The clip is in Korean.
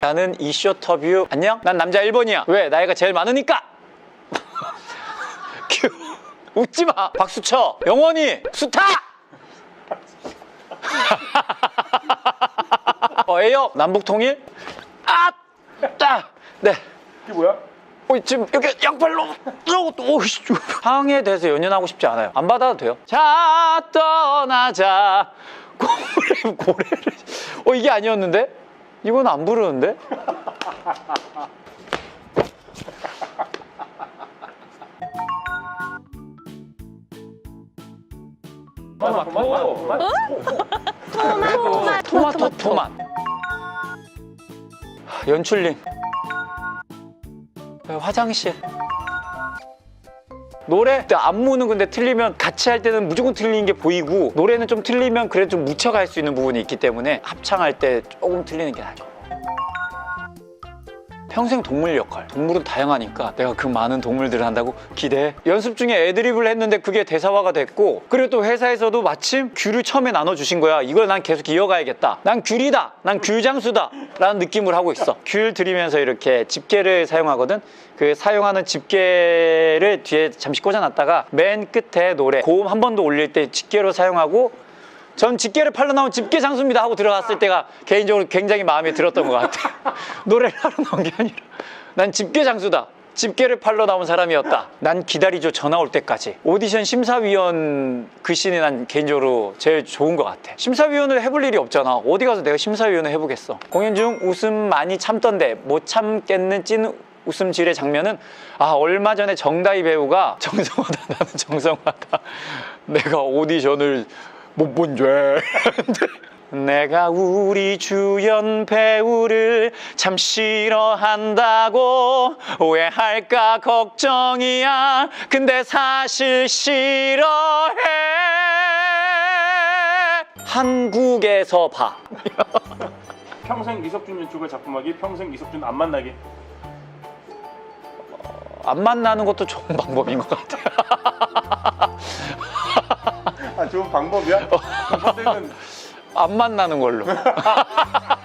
나는 이 쇼터뷰. 안녕? 난 남자 1번이야. 왜? 나이가 제일 많으니까. 큐 웃지 마. 박수 쳐. 영원히. 수타! 어, A역 남북 통일? 아! 따! 네. 이게 뭐야? 어, 지금 이렇게 양팔로 어, 오이씨. 상황에 대해서 연연하고 싶지 않아요. 안 받아도 돼요. 자 떠나자. 고래 고래를. 어 이게 아니었는데 이건 안 부르는데? 토마토. 토마토 토마 토마토. 연출님. 네, 화장실 노래? 안무는 근데 틀리면 같이 할 때는 무조건 틀리는 게 보이고 노래는 좀 틀리면 그래도 좀 묻혀갈 수 있는 부분이 있기 때문에 합창할 때 조금 틀리는 게 나죠 평생 동물 역할. 동물은 다양하니까 내가 그 많은 동물들을 한다고 기대해. 연습 중에 애드립을 했는데 그게 대사화가 됐고 그리고 또 회사에서도 마침 귤을 처음에 나눠주신 거야. 이걸 난 계속 이어가야겠다. 난 귤이다. 난 귤장수다. 라는 느낌을 하고 있어. 귤 드리면서 이렇게 집게를 사용하거든. 그 사용하는 집게를 뒤에 잠시 꽂아놨다가 맨 끝에 노래 고음 한 번 더 올릴 때 집게로 사용하고 전 집게를 팔러 나온 집게 장수입니다 하고 들어갔을 때가 개인적으로 굉장히 마음에 들었던 것 같아요. 노래를 하러 나온 게 아니라 난 집게 장수다. 집게를 팔러 나온 사람이었다. 난 기다리죠 전화 올 때까지. 오디션 심사위원 그 씬이 난 개인적으로 제일 좋은 것 같아. 심사위원을 해볼 일이 없잖아. 어디 가서 내가 심사위원을 해보겠어. 공연 중 웃음 많이 참던데 못 참겠는 찐 웃음질의 장면은 아 얼마 전에 정다희 배우가 정성하다 나는 정성하다 내가 오디션을 못 본 죄. 내가 우리 주연 배우를 참 싫어한다고 오해할까 걱정이야. 근데 사실 싫어해. 한국에서 봐. 평생 이석준 유튜버 작품하기 평생 이석준 안 만나기 안 만나는 것도 좋은 방법인 것 같아요. 방법이야? 어. 선생님은 안 만나는 걸로.